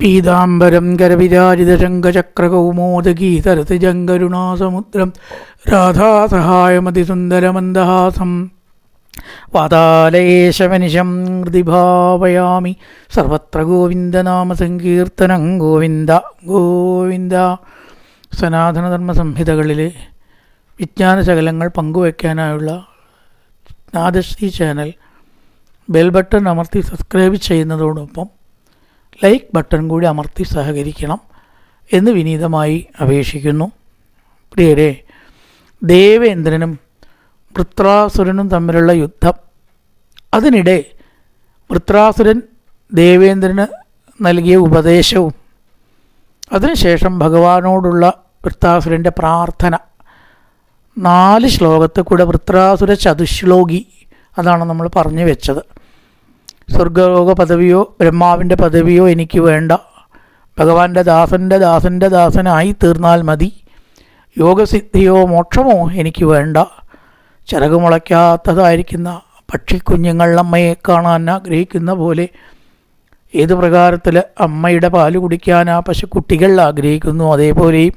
പീതാംബരം കരവിരാജിതശങ്കചക്രകൗമോദഗീതരതിജങ്കരുണാസമുദ്രം രാധാസഹായമതിസുന്ദരമന്ദഹാസം വാതാലയേശമനിശം ഹൃതിഭാവയാമി സർവത്ര ഗോവിന്ദനാമസങ്കീർത്തനം ഗോവിന്ദ ഗോവിന്ദ സനാതനധർമ്മ സംഹിതകളിലെ വിജ്ഞാനശകലങ്ങൾ പങ്കുവയ്ക്കാനായുള്ള നാദശ്രീ ചാനൽ ബെൽബട്ടൺ അമർത്തി സബ്സ്ക്രൈബ് ചെയ്യുന്നതോടൊപ്പം ലൈക്ക് ബട്ടൺ കൂടി അമർത്തി സഹകരിക്കണം എന്ന് വിനീതമായി അപേക്ഷിക്കുന്നു. പ്രിയരെ ദേവേന്ദ്രനും വൃത്രാസുരനും തമ്മിലുള്ള യുദ്ധം അതിനിടെ വൃത്രാസുരൻ ദേവേന്ദ്രന് നൽകിയ ഉപദേശവും അതിനുശേഷം ഭഗവാനോടുള്ള വൃത്താസുരന്റെ പ്രാർത്ഥന നാല് ശ്ലോകത്തിൽ കൂടെ വൃത്രാസുര ചതുശ്ലോകി അതാണ് നമ്മൾ പറഞ്ഞു വെച്ചത്. സ്വർഗലോക പദവിയോ ബ്രഹ്മാവിന്റെ പദവിയോ എനിക്ക് വേണ്ട. ഭഗവാന്റെ ദാസന്റെ ദാസന്റെ ദാസനായി തീർന്നാൽ മതി. യോഗസിദ്ധിയോ മോക്ഷമോ എനിക്ക് വേണ്ട. ചിറകുമുളയ്ക്കാത്തതായിരിക്കുന്ന പക്ഷിക്കുഞ്ഞുങ്ങൾ അമ്മയെ കാണാൻ ആഗ്രഹിക്കുന്ന പോലെ ഏത് പ്രകാരത്തിൽ അമ്മയുടെ പാൽ കുടിക്കാൻ ആ പശുക്കുട്ടികൾ ആഗ്രഹിക്കുന്നു അതേപോലെയും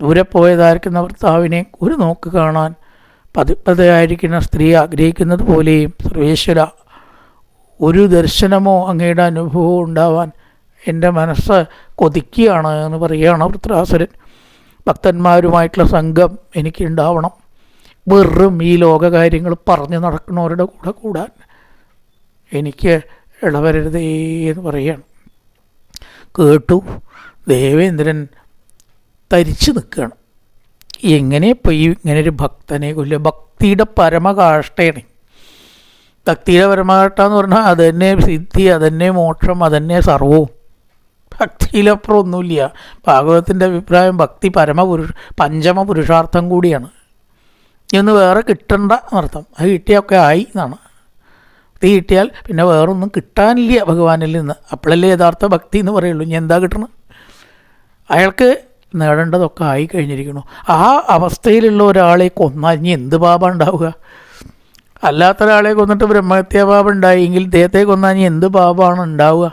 ദൂരെ പോയതായിരിക്കുന്ന ഭർത്താവിനെ ഒരു നോക്ക് കാണാൻ പതിപ്പതയായിരിക്കുന്ന സ്ത്രീ ആഗ്രഹിക്കുന്നത് പോലെയും സർവേശ്വര ഒരു ദർശനമോ അങ്ങയുടെ അനുഭവമോ ഉണ്ടാവാൻ എന്റെ മനസ്സ് കൊതിക്കുകയാണ് എന്ന് പറയുകയാണ് വൃത്രാസുരൻ. ഭക്തന്മാരുമായിട്ടുള്ള സംഘം എനിക്കുണ്ടാവണം. വെറും ഈ ലോകകാര്യങ്ങൾ പറഞ്ഞു നടക്കുന്നവരുടെ കൂടെ കൂടാൻ എനിക്ക് ഇടവരരുതേ എന്ന് പറയുകയാണ്. കേട്ടു ദേവേന്ദ്രൻ തരിച്ചു നിൽക്കുകയാണ്. എങ്ങനെ ഈ ഇങ്ങനെ ഒരു ഭക്തനെ കൊല്ലുക? ഭക്തിയുടെ പരമകാഷ്ടയാണ് ഭക്തിയുടെ എന്ന് പറഞ്ഞാൽ അത് തന്നെ സിദ്ധി അത് തന്നെ മോക്ഷം അത് തന്നെ സർവവും. ഭക്തിയിലപ്പുറം ഒന്നുമില്ല ഭാഗവതത്തിന്റെ അഭിപ്രായം ഭക്തി പരമപുരുഷ പഞ്ചമ പുരുഷാർത്ഥം കൂടിയാണ് ഇന്ന് വേറെ കിട്ടണ്ട എന്നർത്ഥം അത് കിട്ടിയൊക്കെ ആയി എന്നാണ്. ഭക്തി കിട്ടിയാൽ പിന്നെ വേറൊന്നും കിട്ടാനില്ല ഭഗവാനിൽ നിന്ന്. അപ്പോഴല്ലേ യഥാർത്ഥ ഭക്തി എന്ന് പറയുള്ളൂ. ഇനി എന്താ കിട്ടണം? അയാൾക്ക് നേടേണ്ടതൊക്കെ ആയി കഴിഞ്ഞിരിക്കുന്നു. ആ അവസ്ഥയിലുള്ള ഒരാളെ കൊന്നാൽ ഇനി എന്ത് പാപം ഉണ്ടാവുക? അല്ലാത്ത ഒരാളെ കൊന്നിട്ട് ബ്രഹ്മഹത്യാ പാപം ഉണ്ടായെങ്കിൽ ദേഹത്തെ കൊന്നാൽ ഇനി എന്ത് പാപമാണ് ഉണ്ടാവുക?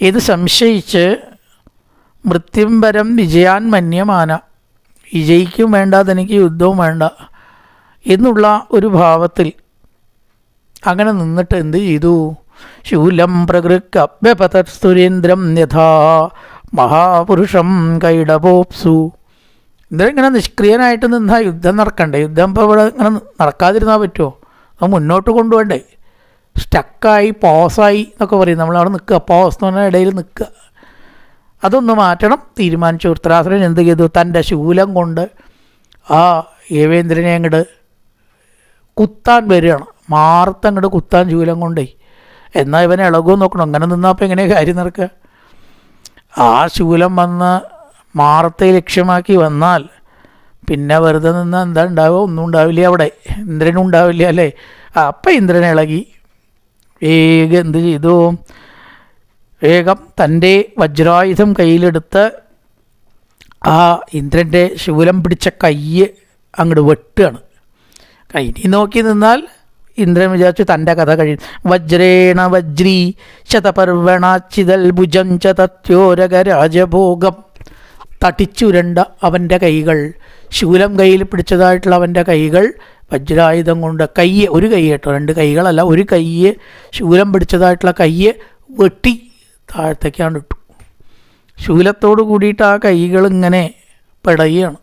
ഇത് സംശയിച്ച് മൃത്യുംബരം വിജയാൻ മന്യമാന വിജയിക്കും വേണ്ട തനിക്ക് യുദ്ധവും വേണ്ട എന്നുള്ള ഒരു ഭാവത്തിൽ അങ്ങനെ നിന്നിട്ട് എന്ത് ചെയ്തു? ശൂലം പ്രകൃക്ക് അഭ്യപതത് സുരേന്ദ്രം യഥാ മഹാപുരുഷം കൈടപോപ്സു ഇങ്ങനെ നിഷ്ക്രിയനായിട്ട് നിന്നാൽ യുദ്ധം നടക്കണ്ടേ? യുദ്ധം ഇപ്പോൾ ഇവിടെ ഇങ്ങനെ നടക്കാതിരുന്നാൽ പറ്റുമോ അത് മുന്നോട്ട് കൊണ്ടുപോകണ്ടേ? സ്റ്റക്കായി പോസായി എന്നൊക്കെ പറയും. നമ്മളവിടെ നിൽക്കുക. പോസ് എന്ന് പറഞ്ഞാൽ ഇടയിൽ നിൽക്കുക. അതൊന്ന് മാറ്റണം തീരുമാനിച്ചു. ഉത്തരാസുരൻ എന്ത് ചെയ്തു? തന്റെ ശൂലം കൊണ്ട് ആ യേവേന്ദ്രനെ അങ്ങോട്ട് കുത്താൻ വരികയാണ്. മാർത്തങ്ങോട്ട് കുത്താൻ ശൂലം കൊണ്ടേ. എന്നാൽ ഇവനെ ഇളകുമെന്ന് നോക്കണം. അങ്ങനെ നിന്നാൽ അപ്പോൾ എങ്ങനെയാണ് കാര്യം നടക്കുക? ആ ശൂലം വന്ന് മാറത്തെ ലക്ഷ്യമാക്കി വന്നാൽ പിന്നെ വെറുതെ നിന്ന് എന്താ ഉണ്ടാവുക? ഒന്നും ഉണ്ടാവില്ല അവിടെ. ഇന്ദ്രനും ഉണ്ടാവില്ല അല്ലേ? അപ്പം ഇന്ദ്രൻ ഇളകി. വേഗം എന്ത് ചെയ്തു? വേഗം തന്റെ വജ്രായുധം കയ്യിലെടുത്ത് ആ ഇന്ദ്രന്റെ ശൂലം പിടിച്ച കയ്യ് അങ്ങോട്ട് വെട്ടുകയാണ്. കൈ നോക്കി നിന്നാൽ ഇന്ദ്രൻ വിചാരിച്ചു തന്റെ കഥ കഴിയും വജ്രേണ വജ്രീ ശതപർവണാച്ചിതൽ ഭുജം ചതത്യോരക രാജഭോഗം. തടിച്ചുരണ്ട അവന്റെ കൈകൾ. ശൂലം കയ്യിൽ പിടിച്ചതായിട്ടുള്ള അവന്റെ കൈകൾ. വജ്രായുധം കൊണ്ട് കയ്യെ ഒരു കൈ കേട്ടോ രണ്ട് കൈകളല്ല ഒരു കയ്യെ ശൂലം പിടിച്ചതായിട്ടുള്ള കയ്യെ വെട്ടി താഴത്തേക്കാണ് ഇട്ടു. ശൂലത്തോട് കൂടിയിട്ട് ആ കൈകൾ ഇങ്ങനെ പിടയുകയാണ്.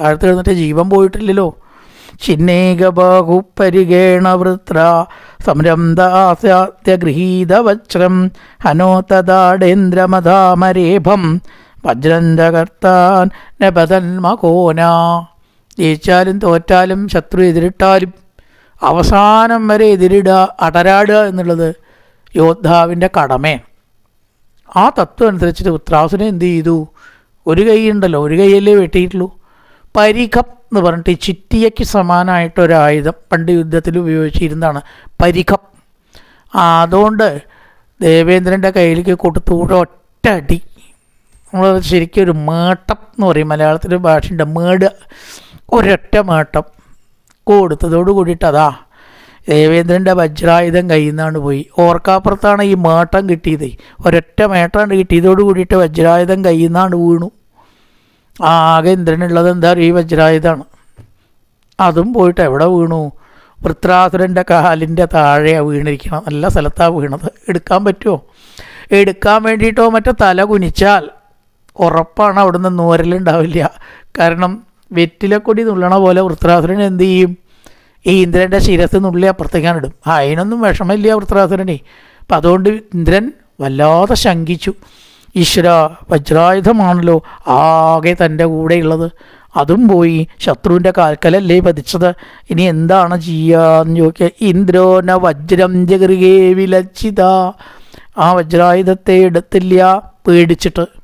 താഴത്ത് കിടന്നിട്ട് ജീവൻ പോയിട്ടില്ലല്ലോ. ചിന്നേകബാഹുപരിഗേണ വൃത്ര ഹനോ ഹനോതദാടേന്ദ്രമധാമരേഭം വജ്രന്തകർത്താൻ മകോന. ജയിച്ചാലും തോറ്റാലും ശത്രു എതിരിട്ടാലും അവസാനം വരെ എതിരിടുക അടരാടുക എന്നുള്ളത് യോദ്ധാവിന്റെ കടമയാണ്. ആ തത്വം അനുസരിച്ചിട്ട് ഉത്രാസുനെ എന്ത് ചെയ്തു? ഒരു കൈ ഉണ്ടല്ലോ ഒരു കൈയല്ലേ വെട്ടിയിട്ടുള്ളൂ. പരിഖം എന്ന് പറഞ്ഞിട്ട് ചിറ്റിയയ്ക്ക് സമാനമായിട്ടൊരായുധം പണ്ട് യുദ്ധത്തിൽ ഉപയോഗിച്ചിരുന്നതാണ് പരിഖം. അതുകൊണ്ട് ദേവേന്ദ്രന്റെ കയ്യിലേക്ക് കൊടുത്തുകൂടെ ഒറ്റ അടി. നമ്മൾ ശരിക്കും ഒരു മേട്ടം എന്ന് പറയും. മലയാളത്തിലെ ഭാഷയുടെ മേട്. ഒരൊറ്റ മേട്ടം. കൊടുത്തതോട് കൂടിയിട്ട് അതാ. ദേവേന്ദ്രന്റെ വജ്രായുധം കയ്യിൽ നിന്നാണ് പോയി. ഓർക്കാപ്പുറത്താണ് ഈ മേട്ടം കിട്ടിയത്. ഒരൊറ്റ മേട്ടമാണ് കിട്ടിയതോട് കൂടിയിട്ട് വജ്രായുധം കയ്യിൽ നിന്നാണ് വീണു. ആകെ ഇന്ദ്രനുള്ളത് എന്താ ഈ വജ്രായുധമാണ്. അതും പോയിട്ട് എവിടെ വീണു? വൃത്രാസുരന്റെ കാലിന്റെ താഴെയാണ് വീണിരിക്കണം നല്ല സ്ഥലത്താണ് വീണത്. എടുക്കാൻ പറ്റുമോ എടുക്കാൻ വേണ്ടിയിട്ടോ മറ്റോ തല കുനിച്ചാൽ ഉറപ്പാണ് അവിടുന്ന് നൂരലുണ്ടാവില്ല. കാരണം വെറ്റിലെ കൊടി നുള്ളണ പോലെ വൃത്രാസുരൻ എന്ത് ചെയ്യും? ഈ ഇന്ദ്രന്റെ ശിരസ് നുള്ളി അപ്പുറത്തേക്കാണ് ഇടും. ആ, അതിനൊന്നും വിഷമമില്ല വൃത്രാസുരനെ. അപ്പം അതുകൊണ്ട് ഇന്ദ്രൻ വല്ലാതെ ശങ്കിച്ചു. ഈശ്വര വജ്രായുധമാണല്ലോ ആകെ തന്റെ കൂടെയുള്ളത്. അതും പോയി ശത്രുവിന്റെ കാൽക്കലല്ലേ പതിച്ചത്. ഇനി എന്താണ് ചെയ്യാന്ന് ചോദിക്കുക ഇന്ദ്രോന വജ്രം ജഗൃഗേ വിലച്ചിത. ആ വജ്രായുധത്തെ എടുത്തില്ല പേടിച്ചിട്ട്.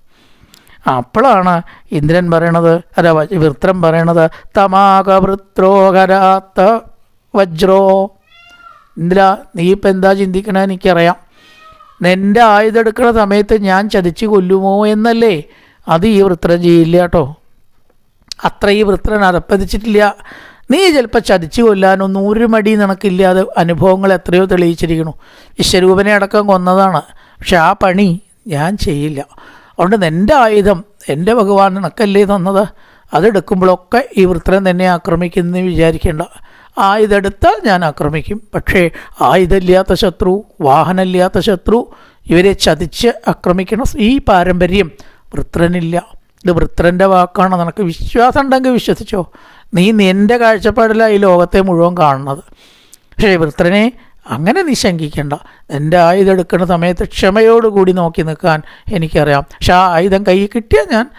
അപ്പോഴാണ് ഇന്ദ്രൻ പറയണത് അല്ല വൃത്രം പറയണത് തമാക വൃത്രോകരാത്ത വജ്രോ. ഇന്ദ്ര നീ ഇപ്പം എന്താ ചിന്തിക്കണ എനിക്കറിയാം. നിന്റെ ആയുധം എടുക്കുന്ന സമയത്ത് ഞാൻ ചതിച്ചു കൊല്ലുമോ എന്നല്ലേ? അത് ഈ വൃത്രം ചെയ്യില്ല കേട്ടോ അത്ര ഈ വൃത്രൻ അറപ്പതിച്ചിട്ടില്ല നീ ചിലപ്പോൾ ചതിച്ചു കൊല്ലാനൊന്നും ഒരു മടി നിനക്കില്ലാതെ അനുഭവങ്ങൾ എത്രയോ തെളിയിച്ചിരിക്കണു വിശ്വരൂപനെ അടക്കം കൊന്നതാണ്. പക്ഷെ ആ പണി ഞാൻ ചെയ്യില്ല. അതുകൊണ്ട് എന്റെ ആയുധം എന്റെ ഭഗവാൻ നിനക്കല്ലേ തന്നത്? അതെടുക്കുമ്പോഴൊക്കെ ഈ വൃത്രൻ തന്നെ ആക്രമിക്കുന്ന വിചാരിക്കേണ്ട. ആയുധെടുത്താൽ ഞാൻ ആക്രമിക്കും. പക്ഷേ ആയുധമില്ലാത്ത ശത്രു വാഹനമില്ലാത്ത ശത്രു ഇവരെ ചതിച്ച് ആക്രമിക്കണം ഈ പാരമ്പര്യം വൃത്രനില്ല. ഇത് വൃത്രന്റെ വാക്കാണ്. നിനക്ക് വിശ്വാസം ഉണ്ടെങ്കിൽ വിശ്വസിച്ചോ. നീ നിന്റെ കാഴ്ചപ്പാടിലാണ് ഈ ലോകത്തെ മുഴുവൻ കാണുന്നത്. പക്ഷേ വൃത്രനെ അങ്ങനെ നീ ശങ്കിക്കണ്ട എന്റെ ആയുധം എടുക്കുന്ന സമയത്ത് ക്ഷമയോടുകൂടി നോക്കി നിൽക്കാൻ എനിക്കറിയാം. പക്ഷെ ആ ആയുധം കയ്യിൽ കിട്ടിയാൽ ഞാൻ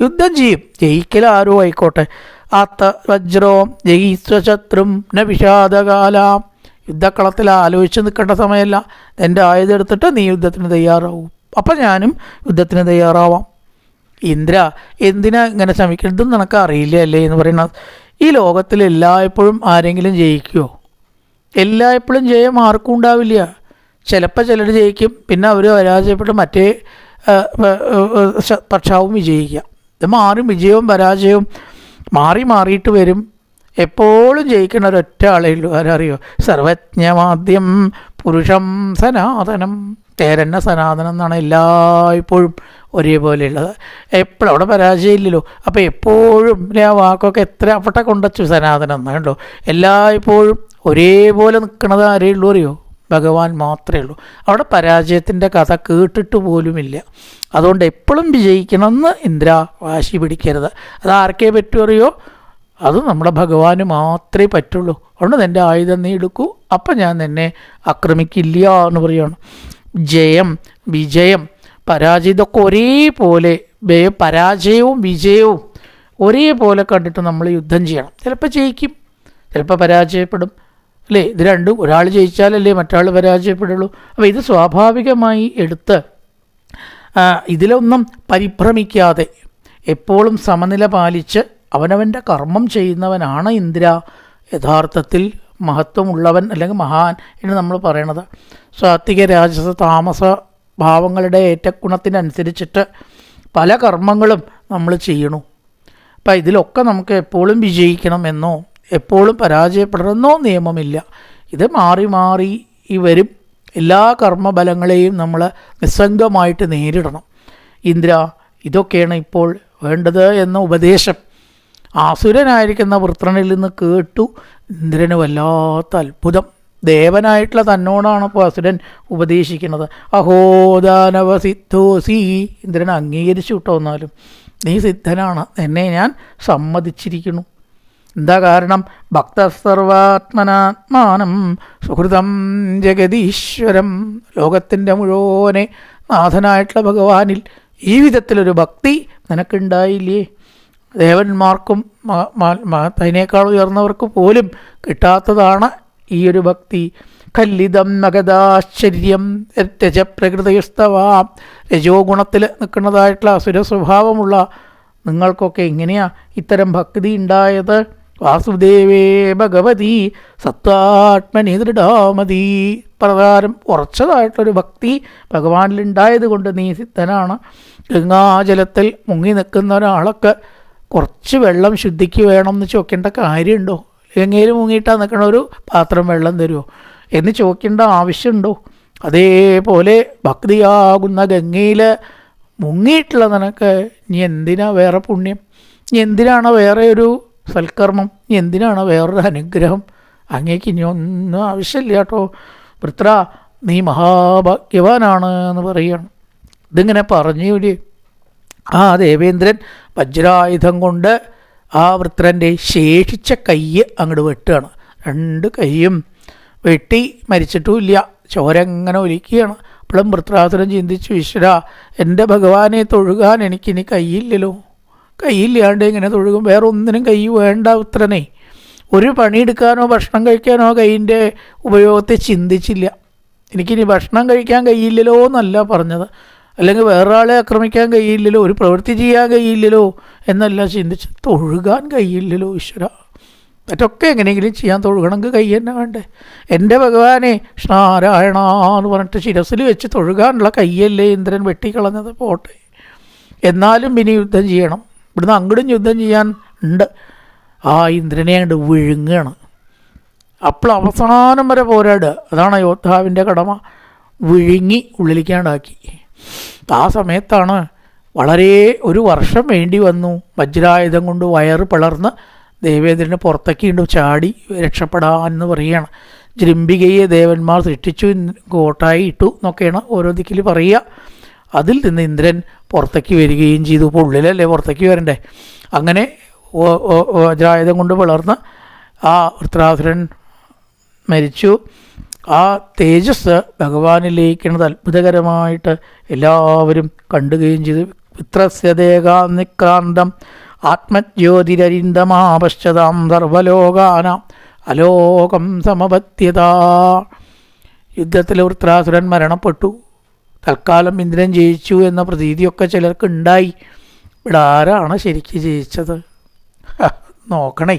യുദ്ധം ചെയ്യും. ജയിക്കൽ ആരോ ആയിക്കോട്ടെ. ആത്ത വജ്രോം ജയിസ്വശത്രും വിഷാദകാലാം. യുദ്ധക്കളത്തിൽ ആലോചിച്ച് നിൽക്കേണ്ട സമയമല്ല. എന്റെ ആയുധം എടുത്തിട്ട് നീ യുദ്ധത്തിന് തയ്യാറാവും. അപ്പം ഞാനും യുദ്ധത്തിന് തയ്യാറാവാം. ഇന്ദ്ര എന്തിനാ ഇങ്ങനെ ശ്രമിക്കുന്നതും നിനക്ക് അറിയില്ല അല്ലേ എന്ന് പറയുന്നത് ഈ ലോകത്തിൽ എല്ലായ്പ്പോഴും ആരെങ്കിലും ജയിക്കുമോ എല്ലായ്പ്പോഴും ജയം ആർക്കും ഉണ്ടാവില്ല. ചിലപ്പോൾ ചിലർ ജയിക്കും പിന്നെ അവർ പരാജയപ്പെട്ട് മറ്റേ പക്ഷാവും വിജയിക്കുക ഇത് മാറും വിജയവും പരാജയവും മാറി മാറിയിട്ട് വരും. എപ്പോഴും ജയിക്കുന്ന ഒരൊറ്റ ആളേ ഉള്ളൂ. ആരറിയോ സർവജ്ഞമാദ്യം പുരുഷം സനാതനം തേരന്ന സനാതനം എന്നാണ് എല്ലായ്പ്പോഴും ഒരേപോലെയുള്ളത്. എപ്പോഴും അവിടെ പരാജയമില്ലല്ലോ. അപ്പോൾ എപ്പോഴും ആ വാക്കൊക്കെ എത്ര അവിടെ കൊണ്ടുവച്ചു സനാതനം എന്നാണ് കേട്ടോ എല്ലായ്പ്പോഴും ഒരേപോലെ നിൽക്കുന്നത് ആരേ ഉള്ളൂ അറിയോ? ഭഗവാൻ മാത്രമേ ഉള്ളൂ. അവിടെ പരാജയത്തിന്റെ കഥ കേട്ടിട്ട് പോലുമില്ല. അതുകൊണ്ട് എപ്പോഴും വിജയിക്കണമെന്ന് ഇന്ദ്ര വാശി പിടിക്കരുത്. അത് ആർക്കേ പറ്റൂ അറിയോ? അത് നമ്മുടെ ഭഗവാന് മാത്രമേ പറ്റുള്ളൂ. അതുകൊണ്ട് നിന്റെ ആയുധം നീ എടുക്കൂ. അപ്പം ഞാൻ നിന്നെ ആക്രമിക്കില്ല എന്ന് പറയുകയാണ് ജയം വിജയം പരാജയം ഇതൊക്കെ ഒരേപോലെ പരാജയവും വിജയവും ഒരേപോലെ കണ്ടിട്ട് നമ്മൾ യുദ്ധം ചെയ്യണം. ചിലപ്പോൾ ജയിക്കും. ചിലപ്പോൾ പരാജയപ്പെടും. അല്ലേ? ഇത് രണ്ടും ഒരാൾ ജയിച്ചാലല്ലേ മറ്റാൾ പരാജയപ്പെടുള്ളൂ. അപ്പോൾ ഇത് സ്വാഭാവികമായി എടുത്ത് ഇതിലൊന്നും പരിഭ്രമിക്കാതെ എപ്പോഴും സമനില പാലിച്ച് അവനവന്റെ കർമ്മം ചെയ്യുന്നവനാണ് ഇന്ദ്ര. യഥാർത്ഥത്തിൽ മഹത്വമുള്ളവൻ അല്ലെങ്കിൽ മഹാൻ എന്ന് നമ്മൾ പറയണത്. സാത്വിക രാജസ താമസ ഭാവങ്ങളുടെ ഏറ്റക്കുണത്തിനനുസരിച്ചിട്ട് പല കർമ്മങ്ങളും നമ്മൾ ചെയ്യണു. അപ്പം ഇതിലൊക്കെ നമുക്ക് എപ്പോഴും വിജയിക്കണമെന്നോ എപ്പോഴും പരാജയപ്പെടണമെന്നോ നിയമമില്ല. ഇത് മാറി മാറി ഈ വരും എല്ലാ കർമ്മബലങ്ങളെയും നമ്മൾ നിസ്സംഗമായിട്ട് നേരിടണം. ഇന്ദ്ര ഇതൊക്കെയാണ് ഇപ്പോൾ വേണ്ടത് എന്ന ഉപദേശം. ആസുരനായിരിക്കുന്ന വൃത്രനിൽ നിന്ന് കേട്ടു ഇന്ദ്രന് വല്ലാത്ത അത്ഭുതം. ദേവനായിട്ടുള്ള തന്നോടാണ് ഇപ്പോൾ അസുരൻ ഉപദേശിക്കുന്നത്. അഹോദാനവ സിദ്ധോസി ഇന്ദ്രൻ അംഗീകരിച്ചു വിട്ടോ എന്നാലും. നീ സിദ്ധനാണ്. എന്നെ ഞാൻ സമ്മതിച്ചിരിക്കുന്നു. എന്താ കാരണം? ഭക്തസർവാത്മനാത്മാനം സുഹൃതം ജഗതീശ്വരം ലോകത്തിന്റെ മുഴുവനെ നാഥനായിട്ടുള്ള ഭഗവാനിൽ ഈ വിധത്തിലൊരു ഭക്തി നിനക്കുണ്ടായില്ലേ? ദേവന്മാർക്കും അതിനേക്കാൾ ഉയർന്നവർക്ക് പോലും കിട്ടാത്തതാണ് ഈ ഒരു ഭക്തി. കല്ലിതം മഗതാശ്ചര്യം രജപ്രകൃതയുസ്തവാം രജോ ഗുണത്തിൽ നിൽക്കുന്നതായിട്ടുള്ള അസുര സ്വഭാവമുള്ള നിങ്ങൾക്കൊക്കെ എങ്ങനെയാണ് ഇത്തരം ഭക്തി ഉണ്ടായത്? വാസുദേവേ ഭഗവതി സത്വാത്മനി ദൃഢാമതി. പ്രകാരം ഉറച്ചതായിട്ടൊരു ഭക്തി ഭഗവാനിലുണ്ടായത് കൊണ്ട് നീ സിദ്ധനാണ്. ഗംഗാജലത്തിൽ മുങ്ങി നിൽക്കുന്ന ഒരാളൊക്കെ കുറച്ച് വെള്ളം ശുദ്ധിക്ക് വേണം എന്ന് ചോദിക്കേണ്ട കാര്യമുണ്ടോ? ഗംഗയിൽ മുങ്ങിയിട്ടാ നിൽക്കണ ഒരു പാത്രം വെള്ളം തരുമോ എന്ന് ചോദിക്കേണ്ട ആവശ്യമുണ്ടോ? അതേപോലെ ഭക്തിയാകുന്ന ഗംഗയിൽ മുങ്ങിയിട്ടുള്ള നിനക്ക് നീ എന്തിനാ വേറെ പുണ്യം? നീ എന്തിനാണ് വേറെ ഒരു സൽക്കർമ്മം. എന്തിനാണ് വേറൊരു അനുഗ്രഹം? അങ്ങേക്ക് ഇനി ഒന്നും ആവശ്യമില്ല കേട്ടോ. വൃത്ര നീ മഹാഭാഗ്യവാനാണ് എന്ന് പറയുകയാണ് ഇതിങ്ങനെ പറഞ്ഞു ഒരു ആ ദേവേന്ദ്രൻ വജ്രായുധം കൊണ്ട് ആ വൃത്രന്റെ ശേഷിച്ച കയ്യ് അങ്ങോട്ട് വെട്ടുകയാണ്. രണ്ട് കൈയും വെട്ടി മരിച്ചിട്ടുമില്ല. ചോരങ്ങനെ ഒലിക്കുകയാണ്. അപ്പോഴും വൃത്രാസുരൻ ചിന്തിച്ചു ഈശ്വര എന്റെ ഭഗവാനെ തൊഴുകാൻ എനിക്കിനി കയ്യില്ലല്ലോ. കയ്യില്ലാണ്ട് ഇങ്ങനെ തൊഴുകും. വേറെ ഒന്നിനും കൈ വേണ്ട ഉത്തരനെ ഒരു പണിയെടുക്കാനോ ഭക്ഷണം കഴിക്കാനോ കൈയിന്റെ ഉപയോഗത്തെ ചിന്തിച്ചില്ല. എനിക്കിനി ഭക്ഷണം കഴിക്കാൻ കഴിയില്ലല്ലോ എന്നല്ല പറഞ്ഞത്. അല്ലെങ്കിൽ വേറൊരാളെ ആക്രമിക്കാൻ കഴിയില്ലല്ലോ ഒരു പ്രവൃത്തി ചെയ്യാൻ കഴിയില്ലല്ലോ എന്നല്ല ചിന്തിച്ച് തൊഴുകാൻ കഴിയില്ലല്ലോ ഈശ്വര. മറ്റൊക്കെ എങ്ങനെയെങ്കിലും ചെയ്യാൻ തൊഴുകണമെങ്കിൽ കൈ തന്നെ വേണ്ടേ. എന്റെ ഭഗവാനെ നാരായണ എന്ന് പറഞ്ഞിട്ട് ശിരസിൽ വെച്ച് തൊഴുകാനുള്ള കയ്യല്ലേ ഇന്ദ്രൻ വെട്ടിക്കളഞ്ഞത്. പോട്ടെ. എന്നാലും ഇനി യുദ്ധം ചെയ്യണം. ഇവിടുന്ന് അങ്ങോട്ടും യുദ്ധം ചെയ്യാൻ ഉണ്ട്. ആ ഇന്ദ്രനെ അങ്ങോട്ട് വിഴുങ്ങുകയാണ് അപ്പോൾ അവസാനം വരെ പോരാടുക. അതാണ് യോദ്ധാവിന്റെ കടമ. വിഴുങ്ങി ഉള്ളിലേക്കാണ്ടാക്കി ആ സമയത്താണ് വളരെ ഒരു വർഷം വേണ്ടി വന്നു. വജ്രായുധം കൊണ്ട് വയറ് പിളർന്ന് ദേവേന്ദ്രന് പുറത്തേക്ക് കൊണ്ട് ചാടി രക്ഷപ്പെടാൻ എന്ന് പറയുകയാണ്. ജൃംബികയെ ദേവന്മാർ സൃഷ്ടിച്ചു കോട്ടായി ഇട്ടു എന്നൊക്കെയാണ് ഓരോ ദിക്കിൽ പറയുക. അതിൽ നിന്ന് ഇന്ദ്രൻ പുറത്തേക്ക് വരികയും ചെയ്തു. ഇപ്പോൾ ഉള്ളിലല്ലേ പുറത്തേക്ക് വരണ്ടേ? അങ്ങനെ വജ്രായുധം കൊണ്ട് പിളർന്ന് ആ വൃത്രാസുരൻ മരിച്ചു. ആ തേജസ് ഭഗവാനിലേക്കാണ് അത്ഭുതകരമായിട്ട് എല്ലാവരും കണ്ടുകയും ചെയ്തു. വിത്രസ്യദേകാനിക്രാന്തം ആത്മജ്യോതിരരിന്ദമാപശ്ചതാം സർവലോകാന അലോകം സമപത്യത. യുദ്ധത്തിലെ വൃത്രാസുരൻ മരണപ്പെട്ടു. തൽക്കാലം ഇന്ദ്രൻ ജയിച്ചു എന്ന പ്രതീതിയൊക്കെ ചിലർക്ക് ഉണ്ടായി ഇവിടെ ആരാണ് ശരിക്ക് ജയിച്ചത്? നോക്കണേ.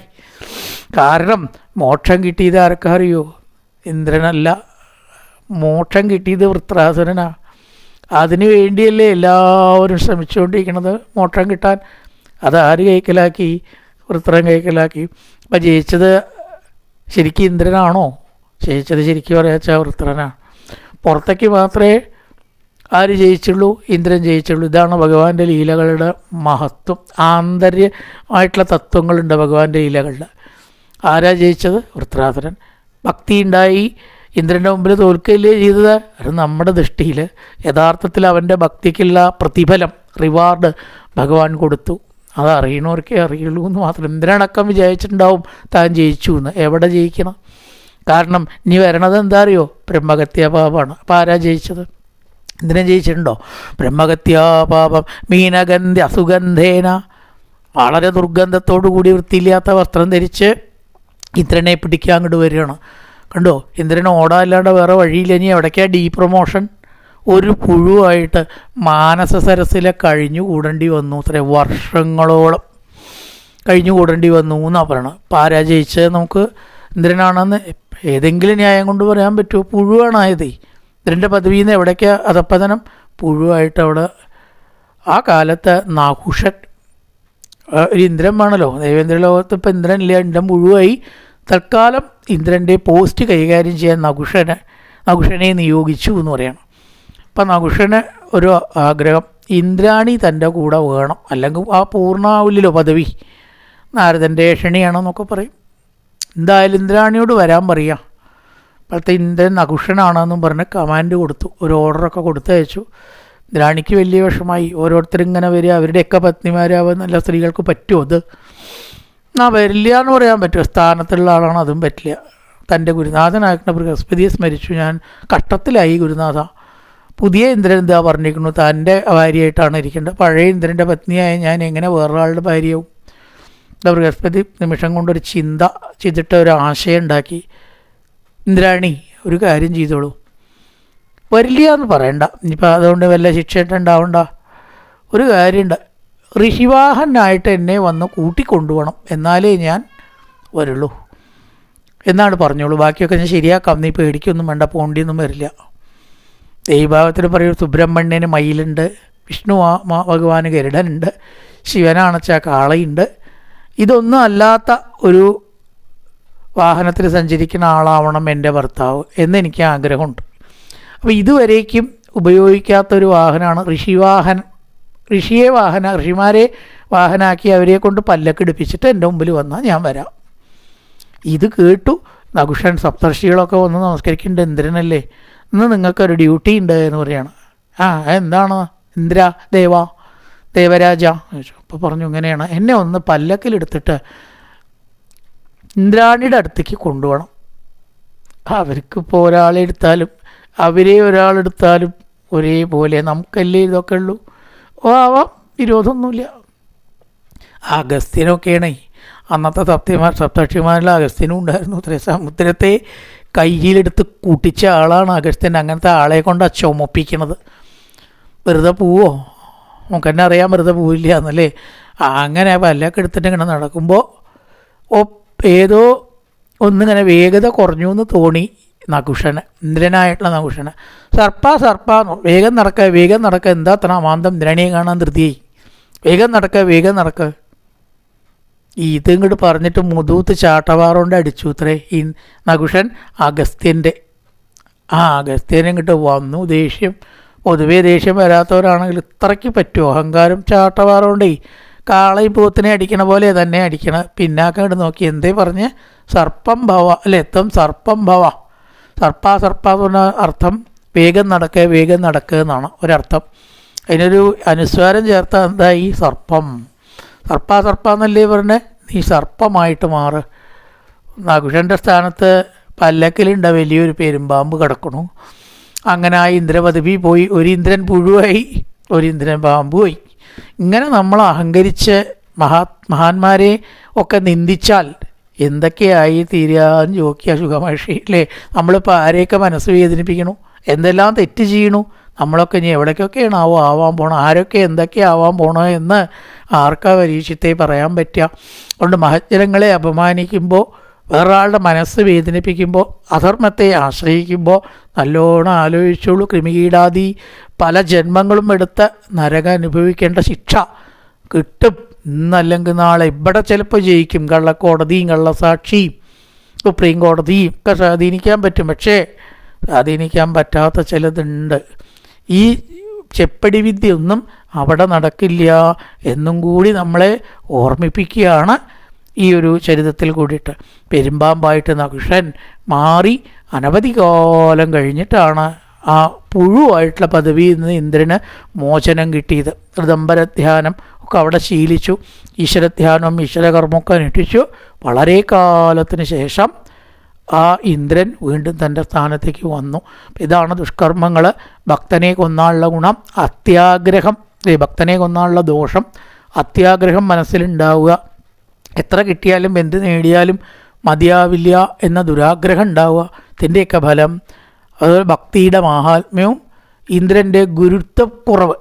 കാരണം മോക്ഷം കിട്ടിയത് ആർക്കറിയോ ഇന്ദ്രനല്ല. മോക്ഷം കിട്ടിയത് വൃത്രാസുരനാണ് അതിനു വേണ്ടിയല്ലേ എല്ലാവരും ശ്രമിച്ചുകൊണ്ടിരിക്കുന്നത് മോക്ഷം കിട്ടാൻ. അതാര് കൈക്കലാക്കി? വൃത്രം കൈക്കലാക്കി. അപ്പം ജയിച്ചത് ശരിക്കും ഇന്ദ്രനാണോ? ജയിച്ചത് ശരിക്കും പറയാച്ചാൽ വൃത്രനാണ് പുറത്തേക്ക് മാത്രമേ ആര് ജയിച്ചുള്ളൂ? ഇന്ദ്രൻ ജയിച്ചുള്ളൂ. ഇതാണ് ഭഗവാന്റെ ലീലകളുടെ മഹത്വം. ആന്തര്യമായിട്ടുള്ള തത്വങ്ങളുണ്ട് ഭഗവാന്റെ ലീലകളിൽ ആരാ ജയിച്ചത്? വൃത്രാസുരൻ ഭക്തി ഉണ്ടായി. ഇന്ദ്രന്റെ മുമ്പിൽ തോൽക്കുകയില്ലേ ചെയ്തത്? അത് നമ്മുടെ ദൃഷ്ടിയിൽ യഥാർത്ഥത്തിൽ അവന്റെ ഭക്തിക്കുള്ള പ്രതിഫലം റിവാർഡ് ഭഗവാൻ കൊടുത്തു. അത് അറിയണവർക്കേ അറിയുള്ളൂ എന്ന് മാത്രം. ഇന്ദ്രനടക്കം വിചാരിച്ചിട്ടുണ്ടാവും താൻ ജയിച്ചു എന്ന്. എവിടെ ജയിക്കണം? കാരണം ഇനി വരണത് എന്താ അറിയോ? ബ്രഹ്മഹത്യാ പാപമാണ് അപ്പോൾ ആരാ ജയിച്ചത്? ഇന്ദ്രൻ ജയിച്ചിട്ടുണ്ടോ? ബ്രഹ്മഗത്യാ പാപം മീനഗന്ധ അസുഗന്ധേന. വളരെ ദുർഗന്ധത്തോടു കൂടി വൃത്തിയില്ലാത്ത വസ്ത്രം ധരിച്ച് ഇന്ദ്രനെ പിടിക്കാൻ അങ്ങോട്ട് വരികയാണ്. കണ്ടോ? ഇന്ദ്രന് ഓടാല്ലാണ്ട് വേറെ വഴിയില്ല ഇനി എവിടേക്കാ ഡീ പ്രൊമോഷൻ? ഒരു പുഴുവായിട്ട് മാനസ സരസിലെ കഴിഞ്ഞു കൂടേണ്ടി വന്നു. അത്ര വർഷങ്ങളോളം കഴിഞ്ഞു കൂടേണ്ടി വന്നു എന്നാണ് പറയണത് അപ്പോൾ നമുക്ക്? ഇന്ദ്രനാണെന്ന് ഏതെങ്കിലും ന്യായം കൊണ്ട് പറയാൻ പറ്റുമോ? പുഴുവാണായതേ ഇന്ദ്രന്റെ പദവിയിൽ നിന്ന് എവിടേക്കാ അധപ്പതനം പുഴുവായിട്ട് അവിടെ ആ കാലത്ത് നാഹുഷൻ ഒരു ഇന്ദ്രൻ വേണമല്ലോ ദേവേന്ദ്ര ലോകത്ത് ഇപ്പം ഇന്ദ്രൻ ഇല്ല ഇന്ദ്രൻ മുഴുവായി തൽക്കാലം ഇന്ദ്രന്റെ പോസ്റ്റ് കൈകാര്യം ചെയ്യാൻ നകുഷനെ നകുഷനെ നിയോഗിച്ചു എന്ന് പറയണം അപ്പം നകുഷന് ഒരു ആഗ്രഹം ഇന്ദ്രാണി തന്റെ കൂടെ വേണം. അല്ലെങ്കിൽ ആ പൂർണാവില്ലല്ലോ പദവി. നാരദന്റെ ക്ഷണിയാണെന്നൊക്കെ പറയും. എന്തായാലും ഇന്ദ്രാണിയോട് വരാൻ പറയാം. അപ്പോഴത്തെ ഇന്ത്യൻ നകുഷനാണെന്നും പറഞ്ഞ് കമാൻഡ് കൊടുത്തു. ഒരു ഓർഡറൊക്കെ കൊടുത്തയച്ചു. റാണിക്ക് വലിയ വിഷമായി ഓരോരുത്തർ ഇങ്ങനെ വരിക. അവരുടെയൊക്കെ പത്നിമാരാവുക നല്ല സ്ത്രീകൾക്ക് പറ്റുമോ അത്? ആ വരില്ല എന്ന് പറയാൻ പറ്റുമോ സ്ഥാനത്തുള്ള ആളാണ് അതും പറ്റില്ല. തന്റെ ഗുരുനാഥനാക്കുന്ന ബൃഹസ്പതിയെ സ്മരിച്ചു. ഞാൻ കഷ്ടത്തിലായി ഗുരുനാഥ. പുതിയ ഇന്ദ്രൻ എന്താ പറഞ്ഞിരിക്കുന്നു. തന്റെ ഭാര്യയായിട്ടാണ് ഇരിക്കേണ്ടത്. പഴയ ഇന്ദ്രന്റെ പത്നിയായ ഞാൻ എങ്ങനെ വേറൊരാളുടെ ഭാര്യയാവും? ബൃഹസ്പതി നിമിഷം കൊണ്ടൊരു ചിന്ത ചെയ്തിട്ട് ഒരു ആശയം ഉണ്ടാക്കി. ഇന്ദ്രാണി ഒരു കാര്യം ചെയ്തോളൂ. വരില്ല എന്ന് പറയണ്ട. ഇനിയിപ്പോൾ അതുകൊണ്ട് വല്ല ശിക്ഷയായിട്ട് ഉണ്ടാവണ്ട ഒരു കാര്യമുണ്ട്. ഋഷിവാഹനായിട്ട് എന്നെ വന്ന് കൂട്ടിക്കൊണ്ടുപോകണം. എന്നാലേ ഞാൻ വരുള്ളൂ. എന്നാണ് പറഞ്ഞോളൂ. ബാക്കിയൊക്കെ ഞാൻ ശരിയാക്കാം. നീ പേടിക്കൊന്നും വേണ്ട. പോണ്ടിയൊന്നും വരില്ല. ദൈവഭാവത്തിൽ പറയൂ സുബ്രഹ്മണ്യന് മയിലുണ്ട്. വിഷ്ണു ഭഗവാന് ഗരുഡനുണ്ട്. ശിവനാണച്ച കാളയുണ്ട്. ഇതൊന്നും അല്ലാത്ത ഒരു വാഹനത്തിൽ സഞ്ചരിക്കുന്ന ആളാവണം എന്റെ ഭർത്താവ് എന്നെനിക്ക് ആഗ്രഹമുണ്ട്. അപ്പോൾ ഇതുവരേക്കും ഉപയോഗിക്കാത്തൊരു വാഹനമാണ് ഋഷിവാഹൻ ഋഷിയെ വാഹന ഋഷിമാരെ വാഹനമാക്കി അവരെ കൊണ്ട് പല്ലക്കെടുപ്പിച്ചിട്ട് എന്റെ മുമ്പിൽ വന്നാൽ ഞാൻ വരാം. ഇത് കേട്ടു നകുഷൻ സപ്തർഷികളൊക്കെ വന്ന് നമസ്കരിക്കേണ്ട ഇന്ദ്രനല്ലേ ഇന്ന് നിങ്ങൾക്കൊരു ഡ്യൂട്ടി ഉണ്ട് എന്ന് പറയാണ്. ആ എന്താണ്? ഇന്ദ്ര ദേവ ദേവരാജ? അപ്പോൾ പറഞ്ഞു ഇങ്ങനെയാണ്. എന്നെ ഒന്ന് പല്ലക്കിലെടുത്തിട്ട് ഇന്ദ്രാണിയുടെ അടുത്തേക്ക് കൊണ്ടുപോകണം. അവർക്കിപ്പോൾ ഒരാളെ എടുത്താലും അവരെ ഒരാളെടുത്താലും ഒരേപോലെ നമുക്കല്ലേ ഇതൊക്കെ ഉള്ളൂ. ഓ ആവാം വിരോധമൊന്നുമില്ല. അഗസ്ത്യനൊക്കെയാണേ. അന്നത്തെ സത്യമാർ സപ്തക്ഷിമാരിൽ അഗസ്ത്യനും ഉണ്ടായിരുന്നു. അത്രേ സമുദ്രത്തെ കയ്യിലെടുത്ത് കൂട്ടിച്ച ആളാണ് അഗസ്ത്യൻ. അങ്ങനത്തെ ആളെ കൊണ്ടാണ് ചുമപ്പിക്കണത്. വെറുതെ പോവോ? നമുക്ക് തന്നെ അറിയാൻ വെറുതെ പോവില്ല എന്നല്ലേ? അങ്ങനെ വല്ലൊക്കെ എടുത്തിട്ട് ഇങ്ങനെ നടക്കുമ്പോൾ ഏതോ ഒന്നിങ്ങനെ വേഗത കുറഞ്ഞു എന്ന് തോന്നി നകുഷന് ഇന്ദ്രനായിട്ടുള്ള നകുഷന്. സർപ്പ സർപ്പ വേഗം നടക്കുക വേഗം നടക്കുക എന്താ അത്ര അമാന്തം ഇന്ദ്രണിയെ കാണാൻ ധൃതിയായി വേഗം നടക്കുക വേഗം നടക്കുക ഇത് ഇങ്ങോട്ട് പറഞ്ഞിട്ട് മുതൂത്ത് ചാട്ടവാറുകൊണ്ട് അടിച്ചു ഇത്രേ ഈ നകുഷൻ അഗസ്ത്യന്റെ ആ അഗസ്ത്യൻ ഇങ്ങോട്ട് വന്നു ദേഷ്യം. പൊതുവേ ദേഷ്യം വരാത്തവരാണെങ്കിൽ ഇത്രയ്ക്ക് പറ്റുമോ അഹങ്കാരം ചാട്ടവാറുകൊണ്ടേ കാളയും പൂത്തിനെ അടിക്കണ പോലെ തന്നെ അടിക്കണം. പിന്നാക്കം ഇങ്ങോട്ട് നോക്കി. എന്തേ പറഞ്ഞ്? സർപ്പം ഭവ. അല്ലെ? എത്തും സർപ്പം ഭവ. സർപ്പ സർപ്പ എന്ന് പറഞ്ഞ അർത്ഥം വേഗം നടക്കുക വേഗം നടക്കുക എന്നാണ് ഒരർത്ഥം. അതിനൊരു അനുസ്വാരം ചേർത്ത എന്തായി സർപ്പം. സർപ്പ സർപ്പ എന്നല്ലേ പറഞ്ഞേ? നീ സർപ്പമായിട്ട് മാറ്. നകുഷന്റെ സ്ഥാനത്ത് പല്ലക്കിലുണ്ട വലിയൊരു പെരുമ്പാമ്പ് കിടക്കണു അങ്ങനെ ആ ഇന്ദ്രപദവി പോയി. ഒരു ഇന്ദ്രൻ പുഴുവായി ഒരു ഇന്ദ്രൻ പാമ്പുമായി ഇങ്ങനെ നമ്മൾ അഹങ്കരിച്ച് മഹാ മഹാന്മാരെ ഒക്കെ നിന്ദിച്ചാൽ എന്തൊക്കെയായി തീരാന്ന് ചോദിക്കുക സുഖമഹർഷി അല്ലേ നമ്മളിപ്പോൾ ആരെയൊക്കെ മനസ്സ് വേദനിപ്പിക്കണു? എന്തെല്ലാം തെറ്റ് ചെയ്യണു? നമ്മളൊക്കെ ഇനി എവിടേക്കൊക്കെയാണ് ആവോ ആവാൻ പോണോ? ആരൊക്കെ എന്തൊക്കെ ആവാൻ പോണോ എന്ന് ആർക്കാ പരീക്ഷത്തെ പറയാൻ പറ്റുക? അതുകൊണ്ട് മഹജ്ജനങ്ങളെ അപമാനിക്കുമ്പോൾ വേറൊരാളുടെ മനസ്സ് വേദനിപ്പിക്കുമ്പോൾ അധർമ്മത്തെ ആശ്രയിക്കുമ്പോൾ നല്ലോണം ആലോചിച്ചോളൂ. ക്രിമികീടാതി പല ജന്മങ്ങളും എടുത്ത് നരകം അനുഭവിക്കേണ്ട ശിക്ഷ കിട്ടും. ഇന്നല്ലെങ്കിൽ നാളെ ഇവിടെ ചിലപ്പോൾ ജയിക്കും. കള്ളക്കോടതിയും കള്ളസാക്ഷിയും സുപ്രീം കോടതിയും ഒക്കെ സ്വാധീനിക്കാൻ പറ്റും. പക്ഷേ സ്വാധീനിക്കാൻ പറ്റാത്ത ചിലതുണ്ട്. ഈ ചെപ്പടി വിദ്യ ഒന്നും അവിടെ നടക്കില്ല എന്നും കൂടി നമ്മളെ ഓർമ്മിപ്പിക്കുകയാണ് ഈ ഒരു ചരിതത്തിൽ കൂടിയിട്ട്. പെരുമ്പാമ്പായിട്ട് നകുഷൻ മാറി അനവധി കാലം കഴിഞ്ഞിട്ടാണ് ആ പുഴുവായിട്ടുള്ള പദവിയിൽ നിന്ന് ഇന്ദ്രന് മോചനം കിട്ടിയത്. ഋതംബരധ്യാനം ഒക്കെ അവിടെ ശീലിച്ചു. ഈശ്വരധ്യാനം ഈശ്വരകർമ്മമൊക്കെ അനുഷ്ഠിച്ചു. വളരെ കാലത്തിന് ശേഷം ആ ഇന്ദ്രൻ വീണ്ടും തന്റെ സ്ഥാനത്തേക്ക് വന്നു. ഇതാണ് ദുഷ്കർമ്മങ്ങൾ. ഭക്തനെ കൊന്നാനുള്ള ഗുണം അത്യാഗ്രഹം. ഭക്തനെ കൊന്നാനുള്ള ദോഷം അത്യാഗ്രഹം മനസ്സിലുണ്ടാവുക എത്ര കിട്ടിയാലും എന്ത് നേടിയാലും മതിയാവില്ല എന്ന ദുരാഗ്രഹം ഉണ്ടാവുക. ഇതിന്റെയൊക്കെ ഫലം അത് ഭക്തിയുടെ മാഹാത്മ്യവും ഇന്ദ്രന്റെ ഗുരുത്വക്കുറവ്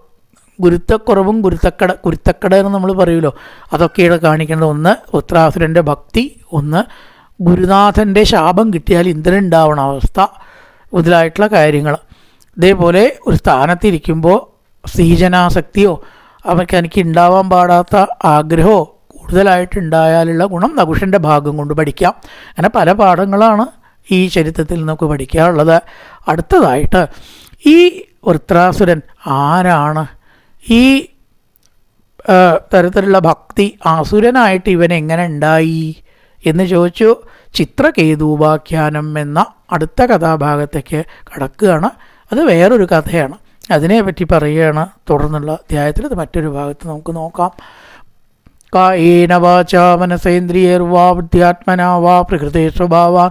ഗുരുത്വക്കുറവും ഗുരുത്തക്കട ഗുരുത്തക്കട എന്ന് നമ്മൾ പറയുമല്ലോ. അതൊക്കെയാണ് കാണിക്കുന്നത് ഒന്ന് ഉത്രാസുരന്റെ ഭക്തി. ഒന്ന് ഗുരുനാഥന്റെ ശാപം കിട്ടിയാൽ ഇന്ദ്രൻ ഉണ്ടാവണ അവസ്ഥ മുതലായിട്ടുള്ള കാര്യങ്ങൾ. ഇതേപോലെ ഒരു സ്ഥാനത്തിരിക്കുമ്പോൾ സീജനാസക്തിയോ അവർക്ക് എനിക്ക് ഉണ്ടാവാൻ പാടാത്ത ആഗ്രഹമോ കൂടുതലായിട്ടുണ്ടായാലുള്ള ഗുണം നകുഷന്റെ ഭാഗം കൊണ്ട് പഠിക്കാം. അങ്ങനെ പല പാഠങ്ങളാണ് ഈ ചരിത്രത്തിൽ നമുക്ക് പഠിക്കാനുള്ളത്. അടുത്തതായിട്ട് ഈ വൃത്രാസുരൻ ആരാണ്? ഈ തരത്തിലുള്ള ഭക്തി ആസുരനായിട്ട് ഇവൻ എങ്ങനെ ഉണ്ടായി എന്ന് ചോദിച്ചു. ചിത്രകേതൂപാഖ്യാനം എന്ന അടുത്ത കഥാഭാഗത്തേക്ക് കടക്കുകയാണ്. അത് വേറൊരു കഥയാണ്. അതിനെപ്പറ്റി പറയുകയാണ്. തുടർന്നുള്ള അധ്യായത്തിൽ അത് മറ്റൊരു ഭാഗത്ത് നമുക്ക് നോക്കാം. കായേന വാച മനസേന്ദ്രിയർ വാ വാ പ്രകൃതേ സ്വഭാവാൻ